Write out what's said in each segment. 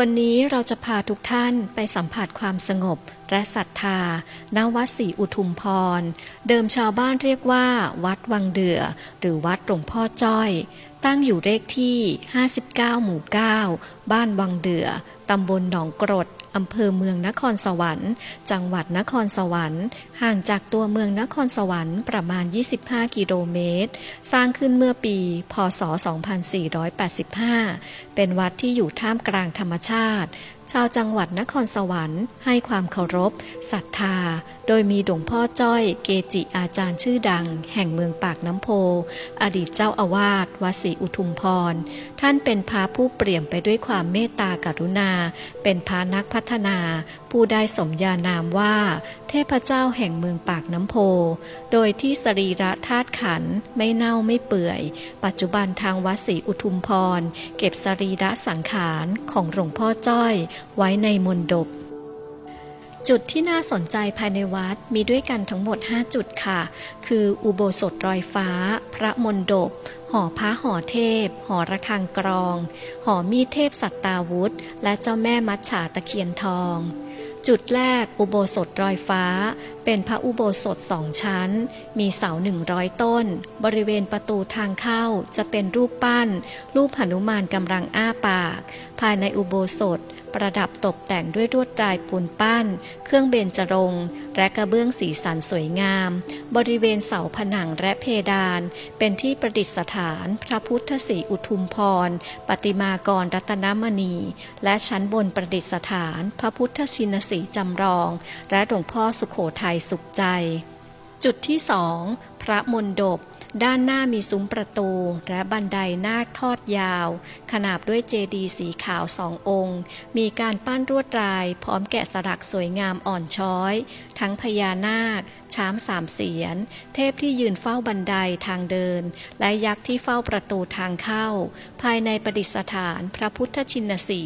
วันนี้เราจะพาทุกท่านไปสัมผัสความสงบและศรัทธา ณ วัดศรีอุทุมพร เดิมชาวบ้านเรียกว่า วัดวังเดือ หรือวัดหลวงพ่อจ้อย ตั้งอยู่เลขที่ 59 หมู่ 9 บ้านวังเดือ ตำบลหนองกรด อำเภอเมืองนครสวรรค์ จังหวัดนครสวรรค์ ห่างจากตัวเมืองนครสวรรค์ประมาณ 25 กิโลเมตร สร้างขึ้นเมื่อปี พศ 2485 เป็นวัดที่อยู่ท่ามกลางธรรมชาติ ชาวจังหวัดนครสวรรค์ ให้ความเคารพศรัทธา โดยมีหลวงพ่อจ้อยเกจิอาจารย์ชื่อดัง แห่งเมืองปากน้ำโพ อดีตเจ้าอาวาสวัดศรีอุทุมพร ท่านเป็นพระผู้เปลี่ยมไปด้วยความเมตตากรุณา เป็นพระนักพัฒนา ผู้ได้สมญานามว่า เทพเจ้าแห่งเมืองปากน้ำโพ โดยที่สรีระธาตุขันไม่เน่าไม่เปื่อย ปัจจุบันทางวัดศรีอุทุมพร เก็บสรีระสังขารของหลวงพ่อจ้อย ไว้ในมณฑปจุดที่น่าสนใจภายในวัดมีด้วยกันทั้งหมด 5 จุดค่ะ คืออุโบสถรอยฟ้า พระมณฑปหอพระหอเทพ หอระฆังกรอง หอมีเทพสัตตาวุธ และเจ้าแม่มัจฉาตะเคียนทอง จุดแรกอุโบสถรอยฟ้า เป็นพระอุโบสถสองชั้น มีเสาหนึ่งร้อยต้น บริเวณประตูทางเข้าจะเป็นรูปปั้น รูปหนุมานกำลังอ้าปาก ภายในอุโบสถ ประดับตกแต่งด้วยลวดลายปูนปั้น เครื่องเบญจรงค์และกระเบื้องสีสันสวยงาม บริเวณเสาผนังและเพดาน เป็นที่ประดิษฐานพระพุทธศรีอุทุมพร ปฏิมากรรัตนมณี และชั้นบนประดิษฐาน พระพุทธชินสีจำลอง และหลวงพ่อสุขโขทัยสุขใจ จุดที่สองพระมณฑป ด้านหน้ามีซุ้มประตู และบันไดนาคทอดยาว ขนาบด้วยเจดีย์สีขาวสององค์ มีการปั้นรวดลาย พร้อมแกะสลักสวยงามอ่อนช้อย ทั้งพญานาค ช้างสามเสียน เทพที่ยืนเฝ้าบันไดทางเดิน และยักษ์ที่เฝ้าประตูทางเข้า ภายในประดิษฐานพระพุทธชินสี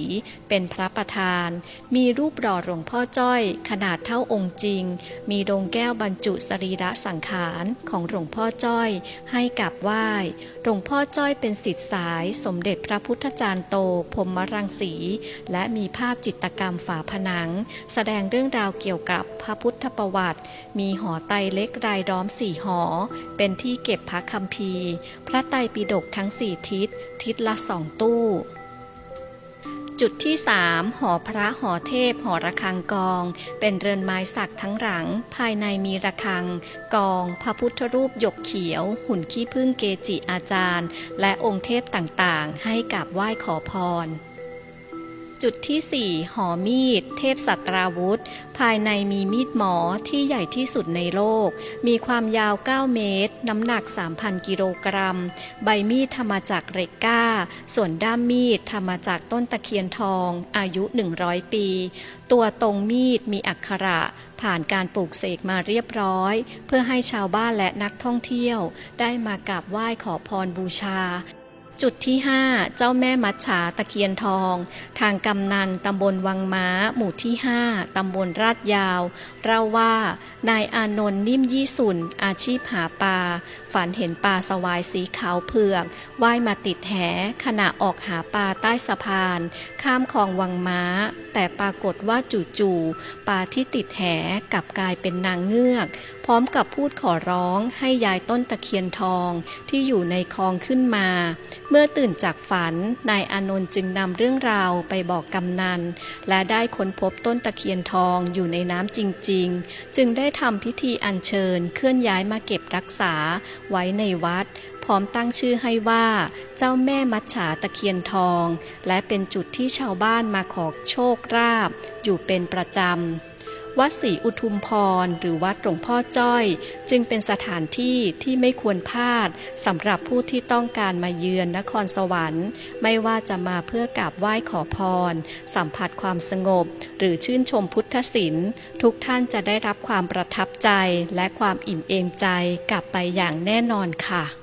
เป็นพระประธาน มีรูปหล่อหลวงพ่อจ้อย ขนาดเท่าองค์จริง มีโดงแก้วบรรจุสรีระสังขารของหลวงพ่อจ้อยให้กับไหว้หลวงพ่อจ้อยเป็นสิทธิ์สาย สมเด็จพระพุทธจารย์โตพรมมรังสี และมีภาพจิตกรรมฝาผนัง แสดงเรื่องราวเกี่ยวกับพระพุทธประวัติ มีหอไตเล็กรายล้อมสี่หอ เป็นที่เก็บพระคัมภีร์ พระไตรปิฎกทั้งสี่ทิศ ทิศละสองตู้ จุดที่3หอพระหอเทพหอระฆังกอง เป็นเรือนไม้สักทั้งหลัง ภายในมีระฆัง กอง พระพุทธรูปหยกเขียว หุ่นขี้พึ่งเกจิอาจารย์ และองค์เทพต่างๆ ให้กับไหว้ขอพร จุดที่ 4 หอมีด เทพสัตราวุธ ภายในมีมีดหมอที่ใหญ่ที่สุดในโลก มีความยาว 9 เมตร น้ำหนัก 3,000 กิโลกรัม ใบมีดทำมาจากเหล็กก้า ส่วนด้ามมีดทำมาจากต้นตะเคียนทอง อายุ 100 ปี ตัวตรงมีดมีอักขระผ่านการปลูกเสกมาเรียบร้อย เพื่อให้ชาวบ้านและนักท่องเที่ยว ได้มากราบไหว้ขอพรบูชา จุดที่ 5 เจ้าแม่มัจฉาตะเคียนทอง ทางกำนันตำบลวังม้า หมู่ที่ 5ตำบลราดยาวเล่าว่า นายอานนท์นิ่มยี่สุน อาชีพหาปลา ฝันเห็นปลาสวายสีขาวเผือกว่ายมาติดแห ขณะออกหาปลาใต้สะพาน ข้ามคลองวังม้า แต่ปรากฏว่าจู่ๆปลาที่ติดแหกลับกลายเป็นนางเงือก ร้อมกับพูดขอร้องให้ยายต้นตะเคียนทองที่อยู่ในคลองขึ้นมา เมื่อตื่นจากฝัน นายอานนท์จึงนำเรื่องราวไปบอกกำนัน และได้ค้นพบต้นตะเคียนทองอยู่ในน้ำจริง ๆ จึงได้ทำพิธีอัญเชิญเคลื่อนย้ายมาเก็บรักษาไว้ในวัดพร้อมตั้งชื่อให้ว่า เจ้าแม่มัจฉาตะเคียนทอง และเป็นจุดที่ชาวบ้านมาขอโชคราบ อยู่เป็นประจำ วัดศรีอุทุมพร หรือวัดหลวงพ่อจ้อย จึงเป็นสถานที่ที่ไม่ควรพลาดสำหรับผู้ที่ต้องการมาเยือนนครสวรรค์ ไม่ว่าจะมาเพื่อกราบไหว้ขอพร สัมผัสความสงบ หรือชื่นชมพุทธศิลป์ทุกท่านจะได้รับความประทับใจและความอิ่มเอมใจกลับไปอย่างแน่นอนค่ะ